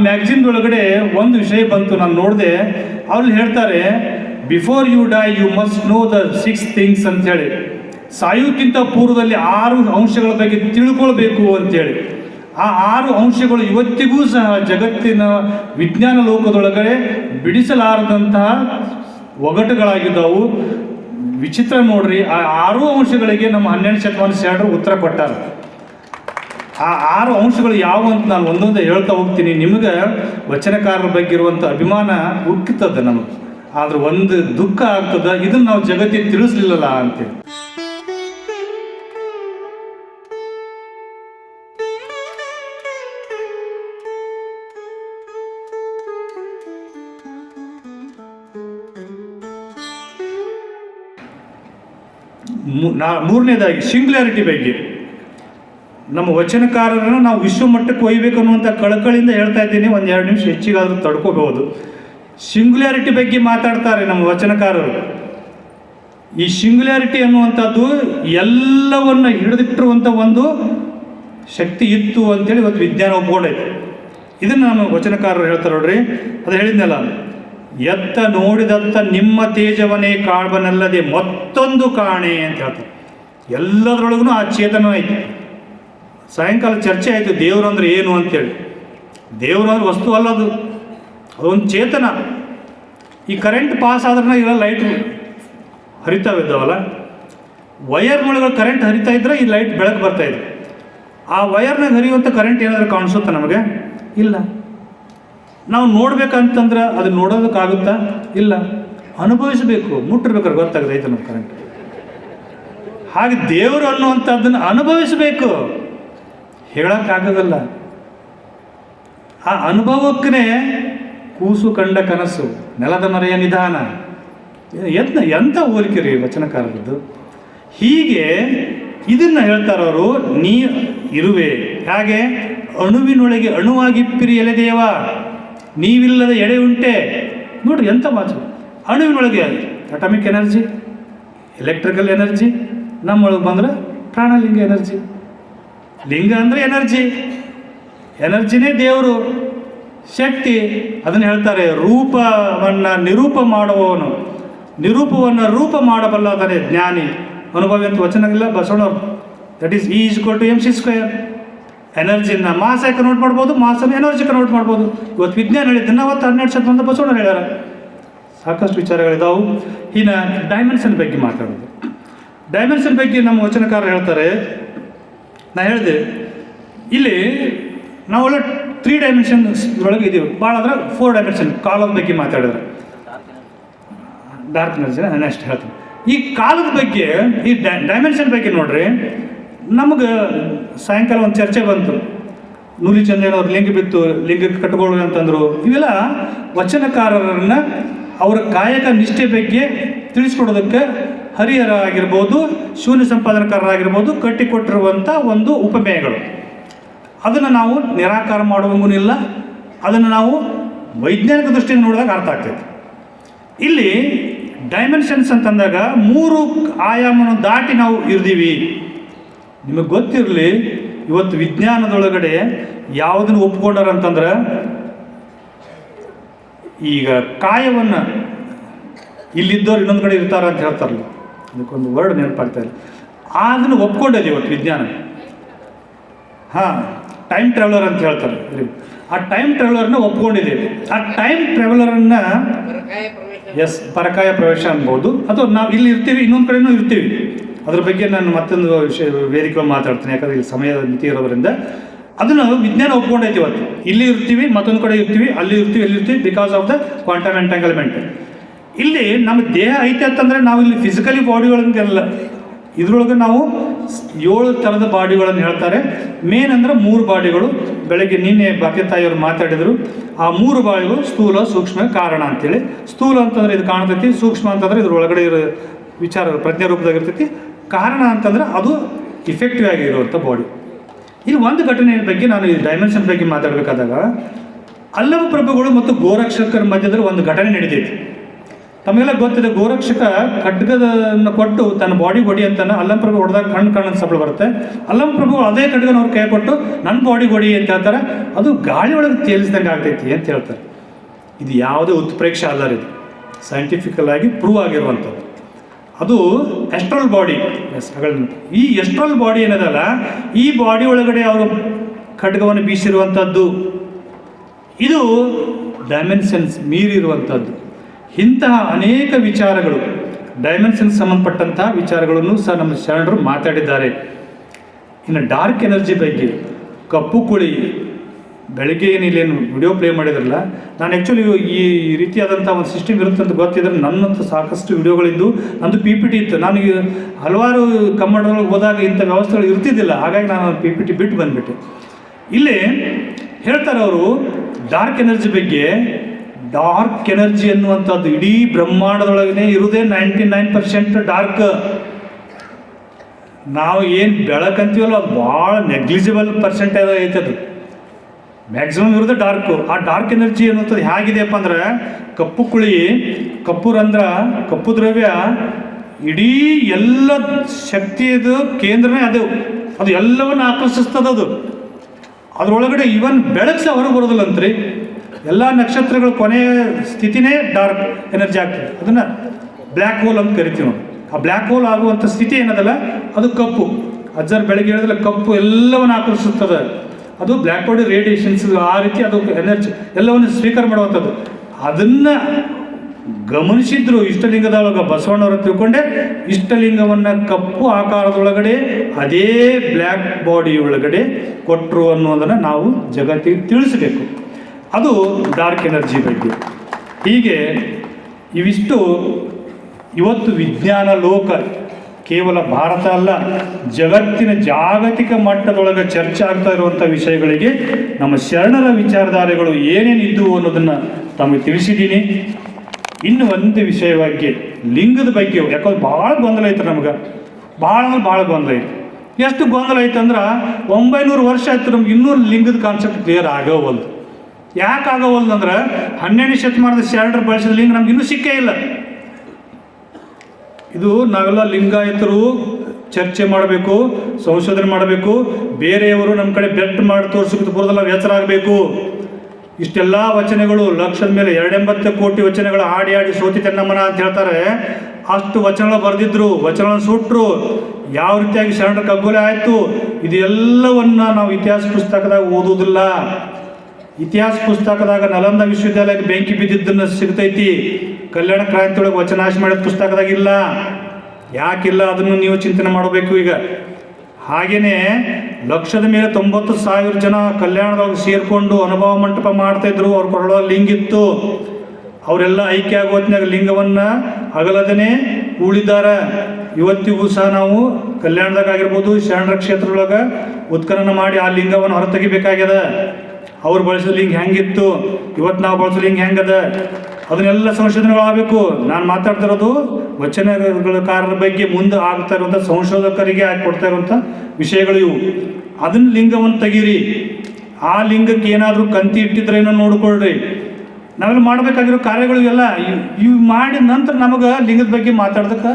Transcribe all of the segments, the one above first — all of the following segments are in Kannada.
ಆ ಮ್ಯಾಗ್ಝಿನ್ ಒಳಗಡೆ ಒಂದು ವಿಷಯ ಬಂತು, ನಾನು ನೋಡಿದೆ. ಅವ್ರು ಹೇಳ್ತಾರೆ before you die you must know the six things ಅಂತೇಳಿ ಸಾಯುಕ್ಕಿಂತ ಪೂರ್ವದಲ್ಲಿ ಆರು ಅಂಶಗಳ ಬಗ್ಗೆ ತಿಳ್ಕೊಳ್ಬೇಕು ಅಂತೇಳಿ ಆ ಆರು ಅಂಶಗಳು ಇವತ್ತಿಗೂ ಸಹ ಜಗತ್ತಿನ ವಿಜ್ಞಾನ ಲೋಕದೊಳಗಡೆ ಬಿಡಿಸಲಾರದಂತಹ ಒಗಟುಗಳಾಗಿದ್ದವು. ವಿಚಿತ್ರ ನೋಡ್ರಿ, ಆ ಆರು ಅಂಶಗಳಿಗೆ ನಮ್ಮ ಹನ್ನೆರಡು ಶತಮಾನ ಶರಣರು ಉತ್ತರ ಕೊಟ್ಟಾರ. ಆ ಆರು ಅಂಶಗಳು ಯಾವ ಅಂತ ನಾನು ಒಂದೊಂದೇ ಹೇಳ್ತಾ ಹೋಗ್ತೀನಿ. ನಿಮಗೆ ವಚನಕಾರರ ಬಗ್ಗೆ ಇರುವಂಥ ಅಭಿಮಾನ ಉಕ್ಕಿತದ ನಮಗೆ. ಆದ್ರೆ ಒಂದು ದುಃಖ ಆಗ್ತದ, ಇದನ್ನ ನಾವು ಜಗತ್ತಿಗೆ ತಿಳಿಸ್ಲಿಲ್ಲಲ್ಲ ಅಂತೇಳಿ. ಮೂರನೇದಾಗಿ ಸಿಂಗ್ಯುಲಾರಿಟಿ ಬಗ್ಗೆ. ನಮ್ಮ ವಚನಕಾರರನ್ನು ನಾವು ವಿಶ್ವ ಮಟ್ಟಕ್ಕೆ ಒಯ್ಯಬೇಕು ಅನ್ನುವಂಥ ಕಳಕಳಿಯಿಂದ ಹೇಳ್ತಾ ಇದ್ದೀನಿ. ಒಂದು ಎರಡು ನಿಮಿಷ ಹೆಚ್ಚಿಗಾದರೂ ತಡ್ಕೋಬಹುದು. ಸಿಂಗ್ಯುಲಾರಿಟಿ ಬಗ್ಗೆ ಮಾತಾಡ್ತಾರೆ ನಮ್ಮ ವಚನಕಾರರು. ಈ ಸಿಂಗ್ಯುಲಾರಿಟಿ ಅನ್ನುವಂಥದ್ದು ಎಲ್ಲವನ್ನ ಹಿಡಿದಿಟ್ಟಿರುವಂಥ ಒಂದು ಶಕ್ತಿ ಇತ್ತು ಅಂತೇಳಿ ಇವತ್ತು ವಿಜ್ಞಾನ ಒಪ್ಕೊಂಡೈತೆ. ಇದನ್ನು ನಮ್ಮ ವಚನಕಾರರು ಹೇಳ್ತಾರೆ ನೋಡ್ರಿ. ಅದು ಹೇಳಿದ್ನಲ್ಲ, ಎತ್ತ ನೋಡಿದಂಥ ನಿಮ್ಮ ತೇಜವನೇ ಕಾಳ್ಬನಲ್ಲದೆ ಮತ್ತೊಂದು ಕಾಣೆ ಅಂತ ಹೇಳ್ತಾರೆ. ಎಲ್ಲದರೊಳಗೂ ಆ ಚೇತನ ಐತಿ. ಸಾಯಂಕಾಲ ಚರ್ಚೆ ಆಯಿತು, ದೇವರು ಅಂದರೆ ಏನು ಅಂತೇಳಿ. ದೇವರು ಅಂದ್ರೆ ವಸ್ತು ಅಲ್ಲ ಅದು. ಅದೊಂದು ಚೇತನ. ಈ ಕರೆಂಟ್ ಪಾಸ್ ಆದ್ರೆ ಇಲ್ಲ ಲೈಟ್ ಹರಿತಾವಿದ್ದಾವಲ್ಲ ವಯರ್ ಒಳಗೆ ಕರೆಂಟ್ ಹರಿತಾ ಇದ್ರೆ ಈ ಲೈಟ್ ಬೆಳಕು ಬರ್ತಾ ಇದೆ. ಆ ವಯರ್ನಾಗ ಹರಿಯುವಂಥ ಕರೆಂಟ್ ಏನಾದರೂ ಕಾಣಿಸುತ್ತಾ ನಮಗೆ? ಇಲ್ಲ. ನಾವು ನೋಡ್ಬೇಕಂತಂದ್ರೆ ಅದನ್ನ ನೋಡೋದಕ್ಕಾಗುತ್ತಾ? ಇಲ್ಲ. ಅನುಭವಿಸಬೇಕು. ಮುಟ್ಟಿರ್ಬೇಕಾದ್ರೆ ಗೊತ್ತಾಗುತ್ತೆ ನಮ್ಮ ಕರೆಂಟ್ ಹಾಗೆ ದೇವರು ಅನ್ನುವಂಥದ್ದನ್ನು ಅನುಭವಿಸಬೇಕು. ಹೇಳೋಕ್ಕಾಗೋದಲ್ಲ. ಆ ಅನುಭವಕ್ಕೇ ಕೂಸು ಕಂಡ ಕನಸು, ನೆಲದ ಮರೆಯ ನಿಧಾನ. ಎಂತ ಎಂಥ ಹೋಲಿಕೆ ರೀ ವಚನಕಾರರದ್ದು? ಹೀಗೆ ಇದನ್ನು ಹೇಳ್ತಾರವರು, ನೀ ಇರುವೆ. ಹಾಗೆ? ಅಣುವಿನೊಳಗೆ ಅಣುವಾಗಿಪ್ಪಿರಿ ಎಲೆದೇವ ನೀವಿಲ್ಲದ ಎಡೆ ಉಂಟೆ. ನೋಡ್ರಿ ಎಂಥ ಮಾತು. ಅಣುವಿನೊಳಗೆ ಅಟಾಮಿಕ್ ಎನರ್ಜಿ, ಎಲೆಕ್ಟ್ರಿಕಲ್ ಎನರ್ಜಿ, ನಮ್ಮೊಳಗೆ ಬಂದ್ರೆ ಪ್ರಾಣಲಿಂಗ ಎನರ್ಜಿ. ಲಿಂಗ ಅಂದರೆ ಎನರ್ಜಿ. ಎನರ್ಜಿನೇ ದೇವರು. ಶಕ್ತಿ. ಅದನ್ನು ಹೇಳ್ತಾರೆ, ರೂಪವನ್ನು ನಿರೂಪ ಮಾಡುವವನು. ನಿರೂಪವನ್ನು ರೂಪ ಮಾಡಬಲ್ಲದನೇ ಜ್ಞಾನಿ. ಅನುಭವ ಅಂತ ವಚನಗಳಿಲ್ಲ? ಬಸವಣ್ಣವ್ರು. That is E is to M C square ಎನರ್ಜಿನ ಮಾಸ ಕನ್ವರ್ಟ್ ಮಾಡ್ಬೋದು? ಮಾಸನ ಎನರ್ಜಿ ಕನ್ವರ್ಟ್ ಮಾಡ್ಬೋದು. ಇವತ್ತು ವಿಜ್ಞಾನ ಹೇಳಿದ್ದನ್ನು ಅವತ್ತು ಹನ್ನೆರಡು ಶತಮಾನದ ಬಸವಣ್ಣ ಹೇಳ್ಯಾರ. ಸಾಕಷ್ಟು ವಿಚಾರಗಳಿದಾವು. ಇನ್ನು ಡೈಮೆನ್ಷನ್ ಬಗ್ಗೆ ಮಾತಾಡೋದು ಡೈಮೆನ್ಷನ್ ಬಗ್ಗೆ ನಮ್ಮ ವಚನಕಾರ ಹೇಳ್ತಾರೆ ನಾ ಹೇಳಿದೆ, ಇಲ್ಲಿ ನಾವೆಲ್ಲ ತ್ರೀ ಡೈಮೆನ್ಷನ್ ಒಳಗೆ ಇದೀವಿ. ಭಾಳ ಅಂದ್ರೆ ಫೋರ್ ಡೈಮೆನ್ಷನ್ ಕಾಲದ ಬಗ್ಗೆ ಮಾತಾಡಿದ್ರೆ. ಡಾರ್ಕ್ ಎನರ್ಜಿ ನಾನು ಅಷ್ಟು ಹೇಳ್ತೀನಿ. ಈ ಕಾಲದ ಬಗ್ಗೆ, ಈ ಡೈಮೆನ್ಷನ್ ಬಗ್ಗೆ ನೋಡ್ರಿ, ನಮಗೆ ಸಾಯಂಕಾಲ ಒಂದು ಚರ್ಚೆ ಬಂತು. ನೂಲಿ ಚಂದ್ರನವ್ರು ಲಿಂಗ ಬಿತ್ತು, ಲಿಂಗಕ್ಕೆ ಕಟ್ಕೊಳ್ಳಿ ಅಂತಂದರು. ಇವೆಲ್ಲ ವಚನಕಾರರನ್ನ ಅವರ ಕಾಯಕ ನಿಷ್ಠೆ ಬಗ್ಗೆ ತಿಳಿಸ್ಕೊಡೋದಕ್ಕೆ ಹರಿಹರ ಆಗಿರ್ಬೋದು ಶೂನ್ಯ ಸಂಪಾದನಕಾರರಾಗಿರ್ಬೋದು ಕಟ್ಟಿಕೊಟ್ಟಿರುವಂಥ ಒಂದು ಉಪಮೇಯಗಳು. ಅದನ್ನು ನಾವು ನಿರಾಕಾರ ಮಾಡುವಂಗೂ ಅದನ್ನು ನಾವು ವೈಜ್ಞಾನಿಕ ದೃಷ್ಟಿಯಿಂದ ನೋಡಿದಾಗ ಅರ್ಥ ಆಗ್ತೈತಿ. ಇಲ್ಲಿ ಡೈಮೆನ್ಷನ್ಸ್ ಅಂತಂದಾಗ ಮೂರು ಆಯಾಮನ ದಾಟಿ ನಾವು ಇರ್ದೀವಿ. ನಿಮಗೆ ಗೊತ್ತಿರಲಿ, ಇವತ್ತು ವಿಜ್ಞಾನದೊಳಗಡೆ ಯಾವುದನ್ನು ಒಪ್ಕೊಂಡಾರ ಅಂತಂದ್ರೆ ಈಗ ಕಾಯವನ್ನು ಇಲ್ಲಿದ್ದವ್ರು ಇನ್ನೊಂದು ಕಡೆ ಇರ್ತಾರ ಅಂತ ಹೇಳ್ತಾರಲ್ಲ. ಅದಕ್ಕೊಂದು ವರ್ಡ್ ನೆನಪಾಗ್ತಾ ಇಲ್ಲ. ಅದನ್ನು ಒಪ್ಕೊಂಡಿದೆ ಇವತ್ತು ವಿಜ್ಞಾನ. ಹಾಂ ಟೈಮ್ ಟ್ರಾವೆಲರ್ ಅಂತ ಹೇಳ್ತಾರೆ. ಆ ಟೈಮ್ ಟ್ರಾವೆಲರ್ನ ಒಪ್ಕೊಂಡಿದ್ದೀವಿ. ಆ ಟೈಮ್ ಟ್ರಾವೆಲರನ್ನು ಎಸ್ ಪರಕಾಯ ಪ್ರವೇಶ ಅನ್ಬೋದು. ಅಥವಾ ನಾವು ಇಲ್ಲಿ ಇರ್ತೀವಿ, ಇನ್ನೊಂದು ಕಡೆನೂ ಇರ್ತೀವಿ. ಅದ್ರ ಬಗ್ಗೆ ನಾನು ಮತ್ತೊಂದು ವಿಷಯ ವೇದಿಕೆ ಮಾತಾಡ್ತೀನಿ. ಯಾಕಂದ್ರೆ ಇಲ್ಲಿ ಸಮಯದ ಮಿತಿ ಇರೋದ್ರಿಂದ. ಅದನ್ನು ವಿಜ್ಞಾನ ಒಪ್ಕೊಂಡೈತಿ ಇವತ್ತು. ಇಲ್ಲಿ ಇರ್ತೀವಿ, ಮತ್ತೊಂದು ಕಡೆ ಇರ್ತೀವಿ, ಅಲ್ಲಿ ಇರ್ತೀವಿ, ಇಲ್ಲಿ ಇರ್ತೀವಿ because of the quantum entanglement ಇಲ್ಲಿ ನಮ್ಮ ದೇಹ ಐತೆ ಅಂತಂದ್ರೆ ನಾವು ಇಲ್ಲಿ ಫಿಸಿಕಲಿ ಬಾಡಿಗಳಂಗೆಲ್ಲ ಇದ್ರೊಳಗೆ ನಾವು ಏಳು ಥರದ ಬಾಡಿಗಳನ್ನು ಹೇಳ್ತಾರೆ. ಮೇನ್ ಅಂದ್ರೆ ಮೂರು ಬಾಡಿಗಳು ಬೆಳಗ್ಗೆ ನಿನ್ನೆ ಬಾಕಿ ತಾಯಿಯವರು ಮಾತಾಡಿದರು. ಆ ಮೂರು ಬಾಡಿಗಳು ಸ್ಥೂಲ, ಸೂಕ್ಷ್ಮ, ಕಾರಣ ಅಂತೇಳಿ. ಸ್ಥೂಲ ಅಂತಂದ್ರೆ ಇದು ಕಾಣ್ತೈತಿ, ಸೂಕ್ಷ್ಮ ಅಂತಂದ್ರೆ ಇದ್ರ ಒಳಗಡೆ ಇರೋ ವಿಚಾರ, ಪ್ರಜ್ಞೆ ರೂಪದಾಗಿರ್ತೈತಿ ಕಾರಣ ಅಂತಂದ್ರೆ ಅದು ಇಫೆಕ್ಟಿವ್ ಆಗಿರುವಂಥ ಬಾಡಿ ಇಲ್ಲಿ ಒಂದು ಘಟನೆ ಬಗ್ಗೆ ನಾನು ಈ ಡೈಮೆನ್ಷನ್ ಬಗ್ಗೆ ಮಾತಾಡಬೇಕಾದಾಗ ಅಲ್ಲಮ ಪ್ರಭುಗಳು ಮತ್ತು ಗೋರಕ್ಷಕರ ಮಧ್ಯದಲ್ಲಿ ಒಂದು ಘಟನೆ ನಡೆದೈತಿ ತಮಗೆಲ್ಲ ಗೊತ್ತಿದೆ, ಗೋರಕ್ಷಕ ಖಡ್ಗದನ್ನು ಕೊಟ್ಟು ತನ್ನ ಬಾಡಿ ಬಡಿ ಅಂತಾನೆ ಅಲ್ಲಂಪ್ರಭು ಹೊಡೆದಾಗ ಕಣ್ಣು ಕಣ್ಣು ಸಬಳ ಬರುತ್ತೆ. ಅಲ್ಲಂಪ್ರಭು ಅದೇ ಖಡ್ಗನ ಅವ್ರು ಕೈ ಕೊಟ್ಟು ನನ್ನ ಬಾಡಿ ಬಡಿ ಅಂತ ಹೇಳ್ತಾರೆ. ಅದು ಗಾಳಿ ಒಳಗೆ ತೇಲಿಸ್ದಂಗೆ ಆಗ್ತೈತಿ ಅಂತ ಹೇಳ್ತಾರೆ. ಇದು ಯಾವುದೇ ಉತ್ಪ್ರೇಕ್ಷೆ ಅಲ್ಲ ರೀ ಇದು. ಸೈಂಟಿಫಿಕಲ್ ಆಗಿ ಪ್ರೂವ್ ಆಗಿರುವಂಥದ್ದು. ಅದು ಎಸ್ಟ್ರಲ್ ಬಾಡಿ ಈ ಎಸ್ಟ್ರಲ್ ಬಾಡಿ ಏನದಲ್ಲ, ಈ ಬಾಡಿ ಒಳಗಡೆ ಅವರು ಖಡ್ಗವನ್ನು ಬೀಸಿರುವಂಥದ್ದು. ಇದು ಡೈಮೆನ್ಷನ್ಸ್ ಮೀರಿರುವಂಥದ್ದು. ಇಂತಹ ಅನೇಕ ವಿಚಾರಗಳು ಡೈಮೆನ್ಷನ್ ಸಂಬಂಧಪಟ್ಟಂತಹ ವಿಚಾರಗಳನ್ನು ಸಹ ನಮ್ಮ ಶರಣರು ಮಾತಾಡಿದ್ದಾರೆ. ಇನ್ನು ಡಾರ್ಕ್ ಎನರ್ಜಿ ಬಗ್ಗೆ, ಕಪ್ಪು ಕುಳಿ, ಬೆಳಗ್ಗೆ ಏನಿಲ್ಲೇನು ವಿಡಿಯೋ ಪ್ಲೇ ಮಾಡಿದ್ರಲ್ಲ, ನಾನು ಆ್ಯಕ್ಚುಲಿ ಈ ರೀತಿಯಾದಂಥ ಒಂದು ಸಿಸ್ಟಮ್ ಇರುತ್ತೆ ಅಂತ ಗೊತ್ತಿದ್ರೆ ನನ್ನಂತ ಸಾಕಷ್ಟು ವಿಡಿಯೋಗಳಿದ್ದು ನಂದು ಪಿ ಪಿ ಟಿ ಇತ್ತು. ನನಗೆ ಹಲವಾರು ಕಮ್ಮಡದೊಳಗೆ ಹೋದಾಗ ಇಂಥ ವ್ಯವಸ್ಥೆಗಳು ಇರ್ತಿದ್ದಿಲ್ಲ. ಹಾಗಾಗಿ ನಾನು ಪಿ ಪಿ ಟಿ ಬಿಟ್ಟು ಬಂದುಬಿಟ್ಟೆ. ಇಲ್ಲಿ ಹೇಳ್ತಾರೆ ಅವರು ಡಾರ್ಕ್ ಎನರ್ಜಿ ಬಗ್ಗೆ ಡಾರ್ಕ್ ಎನರ್ಜಿ ಅನ್ನುವಂಥದ್ದು. ಇಡೀ ಬ್ರಹ್ಮಾಂಡದೊಳಗೇ ಇರುವುದೇ ನೈಂಟಿ ನೈನ್ ಪರ್ಸೆಂಟ್ ಡಾರ್ಕ್ ನಾವು ಏನು ಬೆಳಕಂತೀವಲ್ಲ, ಭಾಳ ನೆಗ್ಲಿಜಿಬಲ್ ಪರ್ಸೆಂಟ್ ಐತೆ ಅದು. ಮ್ಯಾಕ್ಸಿಮಮ್ ಇರೋದು ಡಾರ್ಕು ಆ ಡಾರ್ಕ್ ಎನರ್ಜಿ ಅನ್ನುವಂಥದ್ದು ಹೇಗಿದೆಯಪ್ಪ ಅಂದ್ರೆ, ಕಪ್ಪು ಕುಳಿ, ಕಪ್ಪು ರಂಧ್ರ, ಕಪ್ಪು ದ್ರವ್ಯ, ಇಡೀ ಎಲ್ಲ ಶಕ್ತಿಯದು ಕೇಂದ್ರನೇ ಅದು. ಅದು ಎಲ್ಲವನ್ನು ಆಕರ್ಷಿಸ್ತದ ಅದು ಅದರೊಳಗಡೆ ಇವನ್ ಬೆಳಕು ಸಹ ಹೊರಗೆ ಬರೋದಿಲ್ಲಂತ್ರಿ ಎಲ್ಲ ನಕ್ಷತ್ರಗಳ ಕೊನೆಯ ಸ್ಥಿತಿನೇ ಡಾರ್ಕ್ ಎನರ್ಜಿ ಆಗ್ತದೆ. ಅದನ್ನು ಬ್ಲ್ಯಾಕ್ ಹೋಲ್ ಅಂತ ಕರಿತೀವಿ ನಾವು. ಆ ಬ್ಲ್ಯಾಕ್ ಹೋಲ್ ಆಗುವಂಥ ಸ್ಥಿತಿ ಏನದಲ್ಲ? ಅದು ಕಪ್ಪು. ಅಜ್ಜರ್ ಬೆಳಗ್ಗೆ ಹೇಳಿದ್ರೆ ಕಪ್ಪು ಎಲ್ಲವನ್ನು ಆಕರ್ಷಿಸುತ್ತದೆ ಅದು ಬ್ಲ್ಯಾಕ್ ಬಾಡಿ ರೇಡಿಯೇಷನ್ಸ್ ಆ ರೀತಿ ಅದು ಎನರ್ಜಿ ಎಲ್ಲವನ್ನು ಸ್ವೀಕಾರ ಮಾಡುವಂಥದ್ದು ಅದನ್ನು ಗಮನಿಸಿದ್ರು ಇಷ್ಟಲಿಂಗದೊಳಗೆ ಬಸವಣ್ಣವರು ತಿಳ್ಕೊಂಡೆ, ಇಷ್ಟಲಿಂಗವನ್ನು ಕಪ್ಪು ಆಕಾರದೊಳಗಡೆ, ಅದೇ ಬ್ಲ್ಯಾಕ್ ಬಾಡಿ ಒಳಗಡೆ ಕೊಟ್ಟರು ಅನ್ನೋದನ್ನು ನಾವು ಜಗತ್ತಿಗೆ ತಿಳಿಸಬೇಕು. ಅದು ಡಾರ್ಕ್ ಎನರ್ಜಿ ಬಗ್ಗೆ. ಹೀಗೆ ಇವಿಷ್ಟು ಇವತ್ತು ವಿಜ್ಞಾನ ಲೋಕ, ಕೇವಲ ಭಾರತ ಅಲ್ಲ, ಜಗತ್ತಿನ ಜಾಗತಿಕ ಮಟ್ಟದೊಳಗೆ ಚರ್ಚೆ ಆಗ್ತಾ ಇರುವಂಥ ವಿಷಯಗಳಿಗೆ ನಮ್ಮ ಶರಣರ ವಿಚಾರಧಾರೆಗಳು ಏನೇನಿದ್ದವು ಅನ್ನೋದನ್ನು ತಮಗೆ ತಿಳಿಸಿದ್ದೀನಿ. ಇನ್ನು ಒಂದು ಬಗ್ಗೆ, ಲಿಂಗದ ಬಗ್ಗೆ ಯಾಕಂದ್ರೆ ಭಾಳ ಗೊಂದಲ ಐತೆ ನಮ್ಗೆ. ಭಾಳ ಅಂದ್ರೆ ಭಾಳ ಗೊಂದಲ ಐತೆ ಎಷ್ಟು ಗೊಂದಲ ಐತೆ ಅಂದ್ರೆ ಒಂಬೈನೂರು ವರ್ಷ ಆಯ್ತು ನಮ್ಗೆ ಇನ್ನೂ ಲಿಂಗದ ಕಾನ್ಸೆಪ್ಟ್ ಕ್ಲಿಯರ್ ಆಗೋವಲ್ದು. ಯಾಕೆ ಅಂದ್ರೆ ಹನ್ನೆರಡನೇ ಶತಮಾನದ ಶರಣರು ಬಳಸಿದ ಲಿಂಗ ನಮ್ಗೆ ಇನ್ನೂ ಸಿಕ್ಕೇ ಇಲ್ಲ. ಇದು ನಾವೆಲ್ಲ ಲಿಂಗಾಯತರು ಚರ್ಚೆ ಮಾಡಬೇಕು, ಸಂಶೋಧನೆ ಮಾಡಬೇಕು, ಬೇರೆಯವರು ನಮ್ಮ ಕಡೆ ಬೆಟ್ ಮಾಡಿ ತೋರಿಸೋದು ಬರೋದಲ್ಲ ಎಚ್ಚರ ಆಗಬೇಕು ಇಷ್ಟೆಲ್ಲ ವಚನಗಳು ಲಕ್ಷದ ಮೇಲೆ ಎರಡೆಂಬತ್ತು ಕೋಟಿ ವಚನಗಳು ಆಡಿ ಆಡಿ ಸೋತಿ ತೆನ್ನಮ್ಮನ ಅಂತ ಹೇಳ್ತಾರೆ. ಅಷ್ಟು ವಚನಗಳು ಬರೆದಿದ್ರು, ವಚನಗಳನ್ನು ಸುಟ್ರು. ಯಾವ ರೀತಿಯಾಗಿ ಶರಣರ ಕಗ್ಗೊಲೆ ಆಯಿತು? ಇದೆಲ್ಲವನ್ನು ನಾವು ಇತಿಹಾಸ ಪುಸ್ತಕದಾಗ ಓದುವುದಿಲ್ಲ. ಇತಿಹಾಸ ಪುಸ್ತಕದಾಗ ನಲಂದ ವಿಶ್ವವಿದ್ಯಾಲಯಕ್ಕೆ ಬೆಂಕಿ ಬಿದ್ದಿದ್ದನ್ನು ಸಿಗ್ತೈತಿ. ಕಲ್ಯಾಣ ಕ್ರಾಂತಿಯೊಳಗೆ ವಚನಾಶ ಮಾಡಿದ ಪುಸ್ತಕದಾಗ ಇಲ್ಲ. ಯಾಕಿಲ್ಲ ಅದನ್ನು ನೀವು ಚಿಂತನೆ ಮಾಡಬೇಕು ಈಗ. ಹಾಗೇನೆ ಲಕ್ಷದ ಮೇಲೆ ತೊಂಬತ್ತು ಸಾವಿರ ಜನ ಕಲ್ಯಾಣದೊಳಗೆ ಸೇರಿಕೊಂಡು ಅನುಭವ ಮಂಟಪ ಮಾಡ್ತಾಯಿದ್ರು ಅವ್ರ ಕೊರಳೊಳಗೆ ಲಿಂಗಿತ್ತು ಅವರೆಲ್ಲ ಐಕ್ಯ ಆಗೋ ಹೊತ್ನ್ಯಾಗ ಲಿಂಗವನ್ನು ಅಗಲದನೆ ಉಳಿದಾರ ಇವತ್ತಿಗೂ ಸಹ ನಾವು ಕಲ್ಯಾಣದಾಗ ಆಗಿರ್ಬೋದು, ಶರಣರ ಕ್ಷೇತ್ರದೊಳಗೆ ಉತ್ಖನನ ಮಾಡಿ ಆ ಲಿಂಗವನ್ನು ಹೊರತೆಗಿಬೇಕಾಗ್ಯದ. ಅವ್ರು ಬಳಸೋ ಲಿಂಗ ಹೆಂಗಿತ್ತು? ಇವತ್ತು ನಾವು ಬಳಸೋ ಹೆಂಗೆ ಹೆಂಗದ? ಅದನ್ನೆಲ್ಲ ಸಂಶೋಧನೆಗಳಾಗಬೇಕು. ನಾನು ಮಾತಾಡ್ತಿರೋದು ವಚನಕಾರರ ಬಗ್ಗೆ ಮುಂದೆ ಆಗ್ತಾ ಇರುವಂಥ ಸಂಶೋಧಕರಿಗೆ ಕೊಡ್ತಾ ಇರುವಂಥ ವಿಷಯಗಳು ಇವು. ಅದನ್ನ ಲಿಂಗವನ್ನು ತೆಗೀರಿ. ಆ ಲಿಂಗಕ್ಕೆ ಏನಾದರೂ ಕಂತಿ ಇಟ್ಟಿದ್ರೆ ಏನೋ ನೋಡ್ಕೊಳ್ರಿ. ನಾವೆಲ್ಲ ಮಾಡಬೇಕಾಗಿರೋ ಕಾರ್ಯಗಳು ಎಲ್ಲ ಇವು ಮಾಡಿದ ನಂತರ ನಮಗೆ ಲಿಂಗದ ಬಗ್ಗೆ ಮಾತಾಡೋದಕ್ಕೆ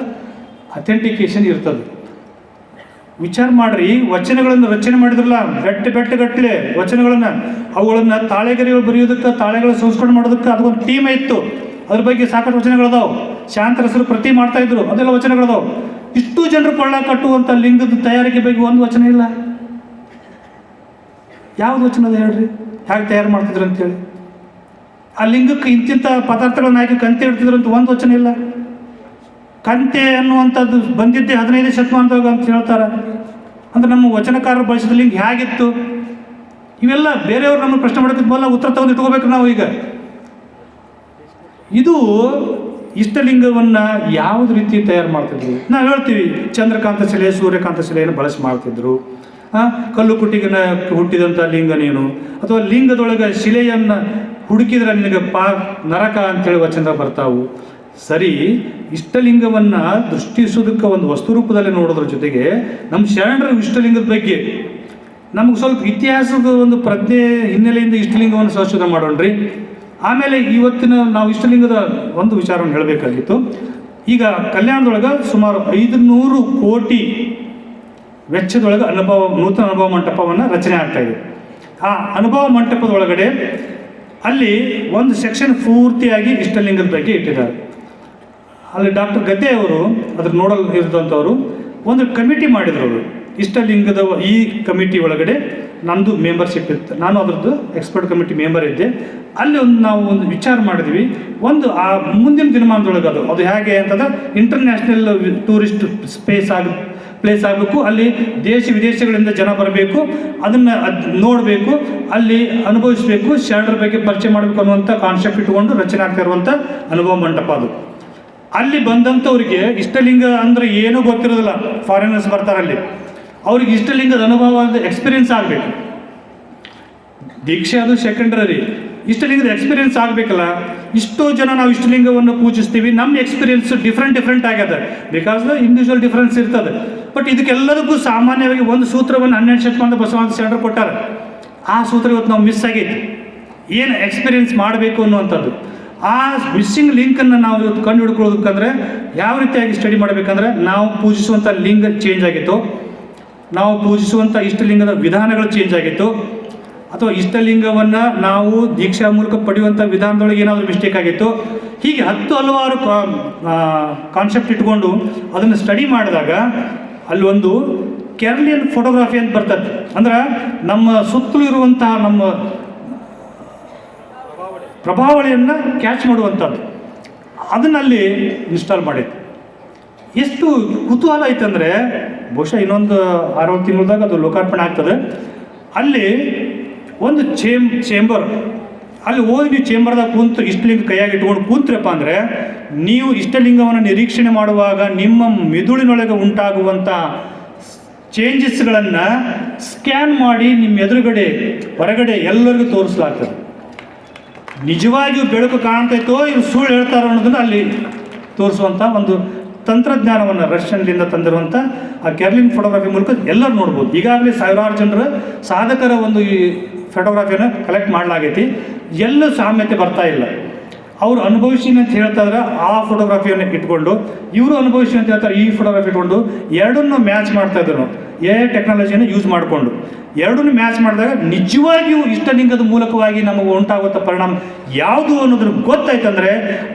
ಅಥೆಂಟಿಕೇಶನ್ ಇರ್ತದೆ. ವಿಚಾರ ಮಾಡ್ರಿ, ವಚನಗಳನ್ನು ರಚನೆ ಮಾಡಿದ್ರಲ್ಲ ಬೆಟ್ಟ ಬೆಟ್ಟಗಟ್ಟಲೆ ವಚನಗಳನ್ನು. ಅವುಗಳನ್ನು ತಾಳೆಗರಿ ಬರೆಯೋದಕ್ಕೆ, ತಾಳೆಗಳ ಸಂಸ್ಕರಣ ಮಾಡೋದಕ್ಕೆ ಅದಕ್ಕೊಂದು ಟೀಮ್ ಇತ್ತು. ಅದ್ರ ಬಗ್ಗೆ ಸಾಕಷ್ಟು ವಚನಗಳದಾವು. ಶಾಂತರಸರು ಪ್ರತಿ ಮಾಡ್ತಾ ಇದ್ರು, ಅದೆಲ್ಲ ವಚನಗಳದಾವು. ಇಷ್ಟು ಜನರು ಕೊಳ್ಳ ಕಟ್ಟುವಂಥ ಲಿಂಗದ ತಯಾರಿಕೆ ಬಗ್ಗೆ ಒಂದು ವಚನ ಇಲ್ಲ. ಯಾವ್ದು ವಚನ ಅದ ಹೇಳ್ರಿ? ಹೇಗೆ ತಯಾರು ಮಾಡ್ತಿದ್ರು ಅಂತೇಳಿ. ಆ ಲಿಂಗಕ್ಕೆ ಇಂತಿಂಥ ಪದಾರ್ಥಗಳನ್ನ ಹಾಕಿ ಕಂತೆ ಇಡ್ತಿದ್ರು ಅಂತ ಒಂದು ವಚನ ಇಲ್ಲ. ಕಂತೆ ಅನ್ನುವಂಥದ್ದು ಬಂದಿದ್ದೆ ಹದಿನೈದು ಶತಮಾನದಾಗ ಅಂತ ಹೇಳ್ತಾರೆ. ಅಂದ್ರೆ ನಮ್ಮ ವಚನಕಾರರು ಬಳಸಿದ ಲಿಂಗ ಹೇಗಿತ್ತು? ಇವೆಲ್ಲ ಬೇರೆಯವರು ನಮ್ಮ ಪ್ರಶ್ನೆ ಮಾಡೋದಕ್ಕೆ ಮೊದಲ ಉತ್ತರ ತಗೊಂಡು ಇಟ್ಕೋಬೇಕು ನಾವು ಈಗ. ಇದು ಇಷ್ಟಲಿಂಗವನ್ನು ಯಾವ್ದು ರೀತಿ ತಯಾರು ಮಾಡ್ತಿದ್ವಿ ನಾವು ಹೇಳ್ತೀವಿ, ಚಂದ್ರಕಾಂತ ಶಿಲೆ, ಸೂರ್ಯಕಾಂತ ಶಿಲೆಯನ್ನು ಬಳಸಿ ಮಾಡ್ತಿದ್ರು. ಕಲ್ಲು ಕುಟ್ಟಿಗನ ಹುಟ್ಟಿದಂಥ ಲಿಂಗನೇನು ಅಥವಾ ಲಿಂಗದೊಳಗೆ ಶಿಲೆಯನ್ನು ಹುಡುಕಿದ್ರೆ ನಿನಗೆ ಪಾ ನರಕ ಅಂತೇಳಿ ವಚನ ಬರ್ತಾವು. ಸರಿ, ಇಷ್ಟಲಿಂಗವನ್ನು ದೃಷ್ಟಿಸೋದಕ್ಕೆ ಒಂದು ವಸ್ತು ರೂಪದಲ್ಲಿ ನೋಡೋದ್ರ ಜೊತೆಗೆ ನಮ್ಮ ಶರಣರ ಇಷ್ಟಲಿಂಗದ ಬಗ್ಗೆ. ನಮ್ಗೆ ಸ್ವಲ್ಪ ಇತಿಹಾಸದ ಒಂದು ಪ್ರಜ್ಞೆ ಹಿನ್ನೆಲೆಯಿಂದ ಇಷ್ಟಲಿಂಗವನ್ನು ಸಂಶೋಧನೆ ಮಾಡೋಣ್ರಿ. ಆಮೇಲೆ ಇವತ್ತಿನ ನಾವು ಇಷ್ಟಲಿಂಗದ ಒಂದು ವಿಚಾರವನ್ನು ಹೇಳಬೇಕಾಗಿತ್ತು. ಈಗ ಕಲ್ಯಾಣದೊಳಗೆ ಸುಮಾರು ಐದು ನೂರು ಕೋಟಿ ವೆಚ್ಚದೊಳಗೆ ಅನುಭವ, ನೂತನ ಅನುಭವ ಮಂಟಪವನ್ನು ರಚನೆ ಆಗ್ತಾ ಇದೆ. ಆ ಅನುಭವ ಮಂಟಪದೊಳಗಡೆ ಅಲ್ಲಿ ಒಂದು ಸೆಕ್ಷನ್ ಪೂರ್ತಿಯಾಗಿ ಇಷ್ಟಲಿಂಗದ ಬಗ್ಗೆ ಇಟ್ಟಿದ್ದಾರೆ. ಅಲ್ಲಿ ಡಾಕ್ಟರ್ ಗದ್ದೆ ಅವರು ಅದ್ರ ನೋಡಲ್ ಇರಿದಂಥವ್ರು ಒಂದು ಕಮಿಟಿ ಮಾಡಿದ್ರು ಅವರು. ಇಷ್ಟಲಿಂಗದ ಈ ಕಮಿಟಿ ಒಳಗಡೆ ನಂದು ಮೆಂಬರ್ಶಿಪ್ ಇತ್ತು. ನಾನು ಅದರದ್ದು ಎಕ್ಸ್ಪರ್ಟ್ ಕಮಿಟಿ ಮೆಂಬರ್ ಇದ್ದೆ. ಅಲ್ಲಿ ಒಂದು ನಾವು ಒಂದು ವಿಚಾರ ಮಾಡಿದ್ವಿ. ಒಂದು ಆ ಮುಂದಿನ ದಿನಮಾನದೊಳಗೆ ಅದು. ಅದು ಹೇಗೆ ಅಂತಂದ್ರೆ ಇಂಟರ್ನ್ಯಾಷನಲ್ ಟೂರಿಸ್ಟ್ ಸ್ಪೇಸ್ ಆಗ ಪ್ಲೇಸ್ ಆಗಬೇಕು. ಅಲ್ಲಿ ದೇಶ ವಿದೇಶಗಳಿಂದ ಜನ ಬರಬೇಕು. ಅದನ್ನು ಅದ್ ನೋಡಬೇಕು. ಅಲ್ಲಿ ಅನುಭವಿಸಬೇಕು. ಶರಣರ ಬಗ್ಗೆ ಪರಿಚಯ ಮಾಡಬೇಕು ಅನ್ನುವಂಥ ಕಾನ್ಸೆಪ್ಟ್ ಇಟ್ಕೊಂಡು ರಚನೆ ಆಗ್ತಾ ಇರುವಂಥ ಅನುಭವ ಮಂಟಪ ಅದು. ಅಲ್ಲಿ ಬಂದಂಥವ್ರಿಗೆ ಇಷ್ಟಲಿಂಗ ಅಂದ್ರೆ ಏನೂ ಗೊತ್ತಿರೋದಿಲ್ಲ ಫಾರಿನರ್ಸ್ ಬರ್ತಾರೆ ಅಲ್ಲಿ. ಅವ್ರಿಗೆ ಇಷ್ಟಲಿಂಗದ ಅನುಭವ ಎಕ್ಸ್ಪೀರಿಯನ್ಸ್ ಆಗಬೇಕು. ದೀಕ್ಷೆ ಅದು ಸೆಕೆಂಡ್ರರಿ ಇಷ್ಟಲಿಂಗದ ಎಕ್ಸ್ಪೀರಿಯನ್ಸ್ ಆಗಬೇಕಲ್ಲ, ಇಷ್ಟೋ ಜನ ನಾವು ಇಷ್ಟಲಿಂಗವನ್ನು ಪೂಜಿಸ್ತೀವಿ, ನಮ್ಮ ಎಕ್ಸ್ಪೀರಿಯನ್ಸ್ ಡಿಫ್ರೆಂಟ್ ಡಿಫ್ರೆಂಟ್ ಆಗ್ಯದ. ಬಿಕಾಸ್ ಇಂಡಿವಿಜುವಲ್ ಡಿಫ್ರೆನ್ಸ್ ಇರ್ತದೆ. ಬಟ್ ಇದಕ್ಕೆಲ್ಲದಕ್ಕೂ ಸಾಮಾನ್ಯವಾಗಿ ಒಂದು ಸೂತ್ರವನ್ನು ಹನ್ನೆರಡು ಶತಮಾನದ ಬಸವನ ಸೆಂಟರ್ ಕೊಟ್ಟಾರೆ. ಆ ಸೂತ್ರ ಇವತ್ತು ನಾವು ಮಿಸ್ ಆಗೈತಿ. ಏನು ಎಕ್ಸ್ಪೀರಿಯನ್ಸ್ ಮಾಡಬೇಕು ಅನ್ನುವಂಥದ್ದು. ಆ ಮಿಸ್ಸಿಂಗ್ ಲಿಂಕನ್ನು ನಾವು ಇವತ್ತು ಕಂಡು ಹಿಡ್ಕೊಳ್ಬೇಕಂದ್ರೆ ಯಾವ ರೀತಿಯಾಗಿ ಸ್ಟಡಿ ಮಾಡಬೇಕಂದ್ರೆ ನಾವು ಪೂಜಿಸುವಂಥ ಲಿಂಗ ಚೇಂಜ್ ಆಗಿತ್ತು. ನಾವು ಪೂಜಿಸುವಂಥ ಇಷ್ಟಲಿಂಗದ ವಿಧಾನಗಳು ಚೇಂಜ್ ಆಗಿತ್ತು. ಅಥವಾ ಇಷ್ಟಲಿಂಗವನ್ನು ನಾವು ದೀಕ್ಷಾ ಮೂಲಕ ಪಡೆಯುವಂಥ ವಿಧಾನದೊಳಗೆ ಏನಾದರೂ ಮಿಸ್ಟೇಕ್ ಆಗಿತ್ತು. ಹೀಗೆ ಹತ್ತು ಹಲವಾರು ಕಾನ್ಸೆಪ್ಟ್ ಇಟ್ಕೊಂಡು ಅದನ್ನು ಸ್ಟಡಿ ಮಾಡಿದಾಗ ಅಲ್ಲಿ ಒಂದು ಕೆರಳಿಯನ್ ಫೋಟೋಗ್ರಫಿ ಅಂತ ಬರ್ತದೆ. ಅಂದ್ರೆ ನಮ್ಮ ಸುತ್ತಲೂ ಇರುವಂತಹ ನಮ್ಮ ಪ್ರಭಾವಳಿಯನ್ನು ಕ್ಯಾಚ್ ಮಾಡುವಂಥದ್ದು. ಅದನ್ನಲ್ಲಿ ಇನ್ಸ್ಟಾಲ್ ಮಾಡಿತ್ತು ಎಷ್ಟು ಕುತೂಹಲ ಐತಂದರೆ ಬಹುಶಃ ಇನ್ನೊಂದು ಆರು ತಿಂಗಳದಾಗ ಅದು ಲೋಕಾರ್ಪಣೆ ಆಗ್ತದೆ. ಅಲ್ಲಿ ಒಂದು ಚೇಮ್ ಚೇಂಬರ್ ಅಲ್ಲಿ ಹೋಗಿ ನೀವು ಚೇಂಬರ್ದಾಗ ಕುಂತು ಇಷ್ಟಲಿಂಗ ಕೈಯಾಗಿ ಇಟ್ಕೊಂಡು ಕೂತ್ರಪ್ಪ ಅಂದರೆ, ನೀವು ಇಷ್ಟಲಿಂಗವನ್ನು ನಿರೀಕ್ಷಣೆ ಮಾಡುವಾಗ ನಿಮ್ಮ ಮೆದುಳಿನೊಳಗೆ ಉಂಟಾಗುವಂಥ ಚೇಂಜಸ್ಗಳನ್ನು ಸ್ಕ್ಯಾನ್ ಮಾಡಿ ನಿಮ್ಮ ಎದುರುಗಡೆ, ಹೊರಗಡೆ ಎಲ್ಲರಿಗೂ ತೋರಿಸಲಾಗ್ತದೆ. ನಿಜವಾಗಿಯೂ ಬೆಳಕು ಕಾಣ್ತೈತೋ ಇವ್ರು ಸುಳ್ಳು ಹೇಳ್ತಾರೋ ಅನ್ನೋದನ್ನು ಅಲ್ಲಿ ತೋರಿಸುವಂಥ ಒಂದು ತಂತ್ರಜ್ಞಾನವನ್ನು ರಷ್ಯನ್ಲಿಂದ ತಂದಿರುವಂಥ ಆ ಕೆರ್ಲಿನ್ ಫೋಟೋಗ್ರಫಿ ಮೂಲಕ ಎಲ್ಲರೂ ನೋಡ್ಬೋದು. ಈಗಾಗಲೇ ಸಾವಿರಾರು ಜನರ ಸಾಧಕರ ಒಂದು ಈ ಫೋಟೋಗ್ರಫಿಯನ್ನು ಕಲೆಕ್ಟ್ ಮಾಡಲಾಗೈತಿ. ಎಲ್ಲೂ ಸಾಮ್ಯತೆ ಬರ್ತಾ ಇಲ್ಲ. ಅವರು ಅನುಭವಿಸಿನ ಅಂತ ಹೇಳ್ತಾ ಇದ್ರೆ ಆ ಫೋಟೋಗ್ರಫಿಯನ್ನು ಇಟ್ಕೊಂಡು, ಇವರು ಅನುಭವಿಸಿ ಅಂತ ಹೇಳ್ತಾರೆ ಈ ಫೋಟೋಗ್ರಫಿ ಇಟ್ಕೊಂಡು ಎರಡನ್ನೂ ಮ್ಯಾಚ್ ಮಾಡ್ತಾ ಇದ್ರು. ಎ ಟೆಕ್ನಾಲಜಿಯನ್ನು ಯೂಸ್ ಮಾಡಿಕೊಂಡು. ಎರಡನ್ನೂ ಮ್ಯಾಚ್ ಮಾಡಿದಾಗ ನಿಜವಾಗಿಯೂ ಇಷ್ಟಲಿಂಗದ ಮೂಲಕವಾಗಿ ನಮಗೆ ಉಂಟಾಗುವಂಥ ಪರಿಣಾಮ ಯಾವುದು ಅನ್ನೋದ್ರ ಗೊತ್ತಾಯ್ತಂದ್ರೆ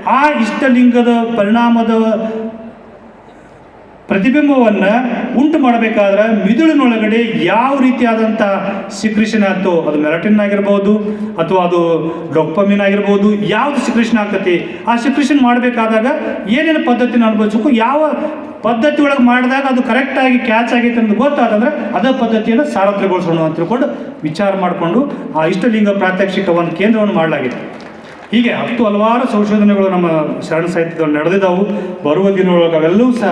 ಆ ಇಷ್ಟಲಿಂಗದ ಪರಿಣಾಮದ ಪ್ರತಿಬಿಂಬವನ್ನು ಉಂಟು ಮಾಡಬೇಕಾದ್ರೆ ಮಿದುಳಿನೊಳಗಡೆ ಯಾವ ರೀತಿಯಾದಂಥ ಸಿಕ್ರಿಷನ್ ಆಯ್ತು ಅದು ಮೆರಟಿನ್ ಆಗಿರ್ಬೋದು ಅಥವಾ ಅದು ಡೊಪ್ಪಮಿನ್ ಆಗಿರ್ಬೋದು ಯಾವುದು ಸಿಕ್ರಿಷನ್ ಆಗ್ತತಿ ಆ ಸಿಕ್ರಿಷನ್ ಮಾಡಬೇಕಾದಾಗ ಏನೇನು ಪದ್ಧತಿನ ಅನುಭವಿಸಬೇಕು, ಯಾವ ಪದ್ಧತಿ ಒಳಗೆ ಮಾಡಿದಾಗ ಅದು ಕರೆಕ್ಟಾಗಿ ಕ್ಯಾಚ್ ಆಗೈತೆ ಅಂತ ಗೊತ್ತಾದಂದ್ರೆ ಅದೇ ಪದ್ಧತಿಯನ್ನು ಸಾರ್ವತ್ರಿಕಗೊಳಿಸೋಣ ಅಂತ ತಿಳ್ಕೊಂಡು ವಿಚಾರ ಮಾಡಿಕೊಂಡು ಆ ಇಷ್ಟಲಿಂಗ ಪ್ರಾತ್ಯಕ್ಷಿಕ ಒಂದು ಕೇಂದ್ರವನ್ನು ಮಾಡಲಾಗಿದೆ. ಹೀಗೆ ಹತ್ತು ಹಲವಾರು ಸಂಶೋಧನೆಗಳು ನಮ್ಮ ಶರಣ ಸಾಹಿತ್ಯದಲ್ಲಿ ನಡೆದಿದ್ದಾವು ಬರುವ ದಿನೊಳಗೆ ಅವೆಲ್ಲವೂ ಸಹ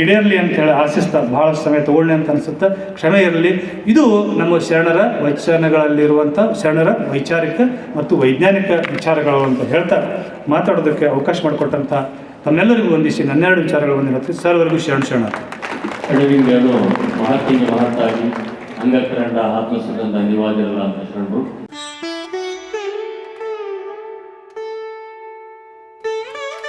ಈಡೇರಲಿ ಅಂತ ಹೇಳಿ ಆಶಿಸ್ತಾ ಭಾಳಷ್ಟು ಸಮಯ ತಗೊಳ್ಳಿ ಅಂತ ಅನಿಸುತ್ತೆ. ಕ್ಷಮೆ ಇರಲಿ. ಇದು ನಮ್ಮ ಶರಣರ ವಚನಗಳಲ್ಲಿರುವಂಥ ಶರಣರ ವೈಚಾರಿಕ ಮತ್ತು ವೈಜ್ಞಾನಿಕ ವಿಚಾರಗಳು ಅಂತ ಹೇಳ್ತಾ ಮಾತಾಡೋದಕ್ಕೆ ಅವಕಾಶ ಮಾಡಿಕೊಟ್ಟಂಥ ತಮ್ಮೆಲ್ಲರಿಗೂ ವಂದಿಸಿ ನನ್ನೆರಡು ವಿಚಾರಗಳು ಬಂದಿರುತ್ತೆ. ಸರ್ವರಿಗೂ ಶರಣ ಶರಣ. ಎಡವಿಂಗರು ಮಹತ್ತಿಗೆ ಅಂಗಕರಂಡ ಆತ್ಮಸುಗಂಧ ನಿವಾಜರಲ್ಲ ಅಂತ ಶರಣರು